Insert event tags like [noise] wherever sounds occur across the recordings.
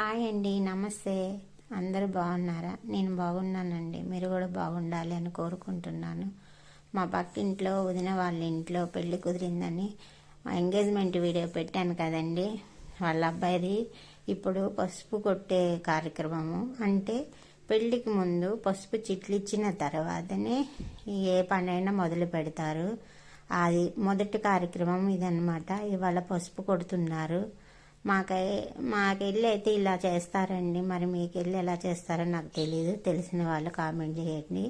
Hi అండి నమస్తే. అందరూ బాగున్నారా? నేను బాగున్నానండి. మీరు కూడా బాగుండాలి అని కోరుకుంటున్నాను. మా పక్కింట్లో వదిన వాళ్ళ ఇంట్లో పెళ్ళి కుదిరిందని ఎంగేజ్మెంట్ వీడియో పెట్టాను కదండి. వాళ్ళ అబ్బాయిది ఇప్పుడు పసుపు కొట్టే కార్యక్రమము. అంటే పెళ్ళికి ముందు పసుపు చిట్లిచ్చిన తర్వాతనే ఏ పనైనా మొదలు పెడతారు. అది మొదటి కార్యక్రమం ఇదన్నమాట. ఇవాళ పసుపు కొడుతున్నారు. మాకై మాకెళ్ళి అయితే ఇలా చేస్తారండి. మరి మీకెళ్ళి ఎలా చేస్తారో నాకు తెలియదు తెలిసిన వాళ్ళు కామెంట్ చేయండి.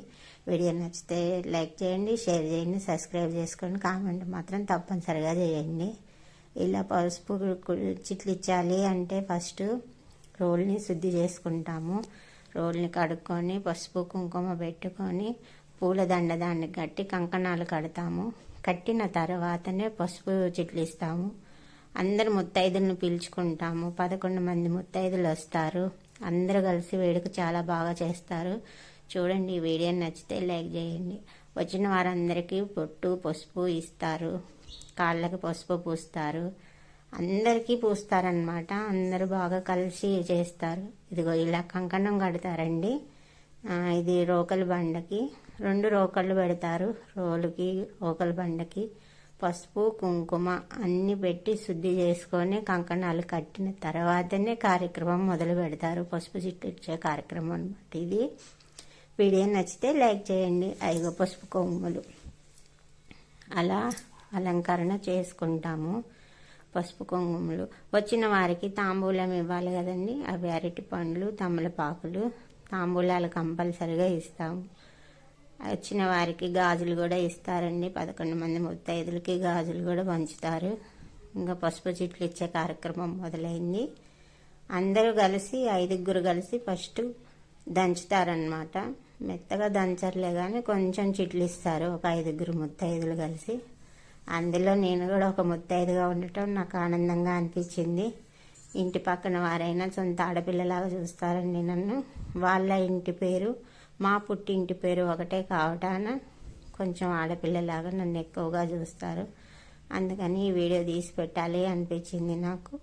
వీడియో నచ్చితే లైక్ చేయండి షేర్ చేయండి సబ్స్క్రైబ్ చేసుకోండి కామెంట్ మాత్రం తప్పనిసరిగా చేయండి. ఇలా పసుపు చిట్లు ఇచ్చాలి అంటే ఫస్ట్ రోల్ని శుద్ధి చేసుకుంటాము. రోల్ని కడుక్కొని పసుపు కుంకుమ పెట్టుకొని పూలదండ దాన్ని కట్టి కంకణాలు కడతాము. కట్టిన తర్వాతనే పసుపు చిట్లు ఇస్తాము. అందరు ముత్తైదులను పిలుచుకుంటాము. పదకొండు మంది ముత్తైదులు వస్తారు. అందరూ కలిసి వేడుక చాలా బాగా చేస్తారు. చూడండి ఈ వీడియో నచ్చితే లైక్ చేయండి. వచ్చిన వారందరికీ పొట్టు పసుపు ఇస్తారు. కాళ్ళకి పసుపు పూస్తారు. అందరికీ పూస్తారనమాట అందరూ బాగా కలిసి చేస్తారు. ఇదిగో ఇలా కంకణం కడతారండి. ఇది రోకలి బండకి. రెండు రోకళ్ళు పెడతారు రోలుకి రోకలి బండకి. పసుపు కుంకుమ అన్ని పెట్టి శుద్ధి చేసుకొని కంకణాలు కట్టిన తర్వాతనే కార్యక్రమం మొదలు పెడతారు. పసుపు చిట్టు ఇచ్చే కార్యక్రమం అనమాట ఇది. వీడియో నచ్చితే లైక్ చేయండి. ఐగో పసుపు కొమ్ములు. అలా అలంకరణ చేసుకుంటాము. పసుపు కుంకుమలు వచ్చిన వారికి తాంబూలం ఇవ్వాలి కదండి. అవి అరటి పండ్లు తమలపాకులు తాంబూలాలు కంపల్సరిగా ఇస్తాము. వచ్చిన వారికి గాజులు కూడా ఇస్తారండి. పదకొండు మంది ముత్తైదులకి గాజులు కూడా పంచుతారు. ఇంకా పసుపు చెట్లు ఇచ్చే కార్యక్రమం మొదలైంది. అందరూ కలిసి ఐదుగురు కలిసి ఫస్ట్ దంచుతారనమాట మెత్తగా దంచర్లే కానీ కొంచెం చిట్లు ఇస్తారు. ఒక ఐదుగురు ముత్తైదులు కలిసి. అందులో నేను కూడా ఒక ముత్తైదుగా ఉండటం నాకు ఆనందంగా అనిపించింది. ఇంటి పక్కన వారైనా సొంత ఆడపిల్లలాగా చూస్తారండి నన్ను. వాళ్ళ ఇంటి పేరు మా పుట్టింటి పేరు ఒకటే కావటాన కొంచెం ఆడపిల్లలాగా నన్ను ఎక్కువగా చూస్తారు. అందుకని ఈ వీడియో తీసి పెట్టాలి అనిపించింది నాకు.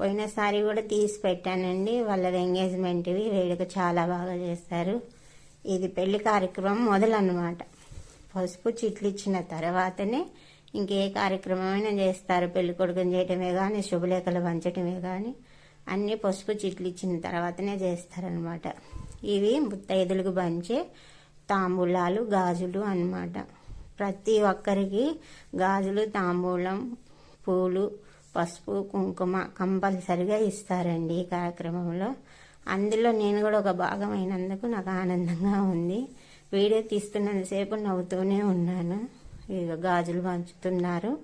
పోయినసారి కూడా తీసి పెట్టానండి. వాళ్ళ ఎంగేజ్మెంట్వి వేడుక చాలా బాగా చేస్తారు. ఇది పెళ్ళి కార్యక్రమం మొదలన్నమాట. పసుపు చిట్లు ఇచ్చిన తర్వాతనే ఇంకే కార్యక్రమమైనా చేస్తారు. పెళ్ళి కొడుకుని చేయటమే కానీ శుభలేఖలు పంచటమే కానీ అన్నీ పసుపు చిట్లు ఇచ్చిన తర్వాతనే చేస్తారనమాట ఇవి ముత్తైదులకు పంచే తాంబూలాలు గాజులు అనమాట ప్రతి ఒక్కరికి గాజులు తాంబూలం పూలు పసుపు కుంకుమ కంపల్సరిగా ఇస్తారండి ఈ కార్యక్రమంలో. అందులో నేను కూడా ఒక భాగమైనందుకు నాకు ఆనందంగా ఉంది. వీడియో తీస్తున్నంతసేపు నవ్వుతూనే ఉన్నాను. ఇక గాజులు పంచుతున్నారు.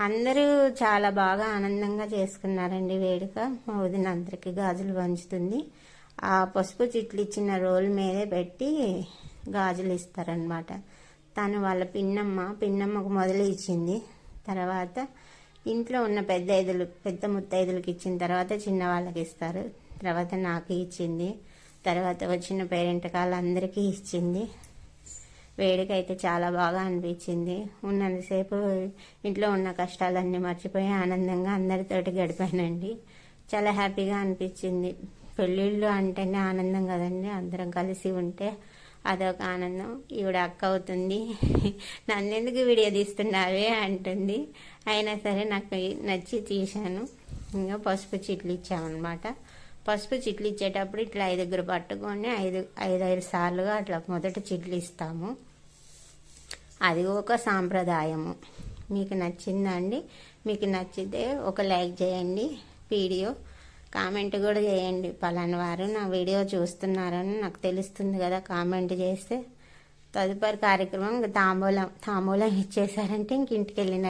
అందరూ చాలా బాగా ఆనందంగా చేసుకున్నారండి వేడుక. మా వదిన అందరికీ గాజులు పంచుతుంది. ఆ పసుపు చిట్లు ఇచ్చిన రోల్ మీదే పెట్టి గాజులు ఇస్తారనమాట తను వాళ్ళ పిన్నమ్మ పిన్నమ్మకు మొదలు ఇచ్చింది. తర్వాత ఇంట్లో ఉన్న పెద్ద ఐదులు పెద్ద ముత్తైదులకు ఇచ్చిన తర్వాత చిన్న వాళ్ళకి ఇస్తారు. తర్వాత నాకు ఇచ్చింది. తర్వాత వచ్చిన పేరెంట్ అందరికీ ఇచ్చింది. వేడుక అయితే చాలా బాగా అనిపించింది. ఉన్నంతసేపు ఇంట్లో ఉన్న కష్టాలన్నీ మర్చిపోయి ఆనందంగా అందరితోటి గడిపానండి. చాలా హ్యాపీగా అనిపించింది. పెళ్ళిళ్ళు అంటేనే ఆనందం కదండి. అందరం కలిసి ఉంటే అదొక ఆనందం. ఈవిడ అక్క అవుతుంది. [laughs] నన్ను ఎందుకు వీడియో తీస్తున్నావే అంటుంది. అయినా సరే నాకు నచ్చి తీశాను. ఇంకా పసుపు చిట్లు ఇచ్చామన్నమాట. పసుపు చిట్లు ఇచ్చేటప్పుడు ఇట్లా ఐదుగురు పట్టుకొని ఐదు ఐదు ఐదు సార్లుగా అట్లా మొదట చిట్లు ఇస్తాము. అది ఒక సాంప్రదాయము. మీకు నచ్చిందా అండి? మీకు నచ్చితే ఒక లైక్ చేయండి. వీడియో కామెంట్ కూడా చేయండి. పలాని వారు నా వీడియో చూస్తున్నారని నాకు తెలుస్తుంది కదా కామెంట్ చేస్తే. తదుపరి కార్యక్రమం తాంబూలం తాంబూలం ఇచ్చేసారంటే ఇంక ఇంటికి వెళ్ళిన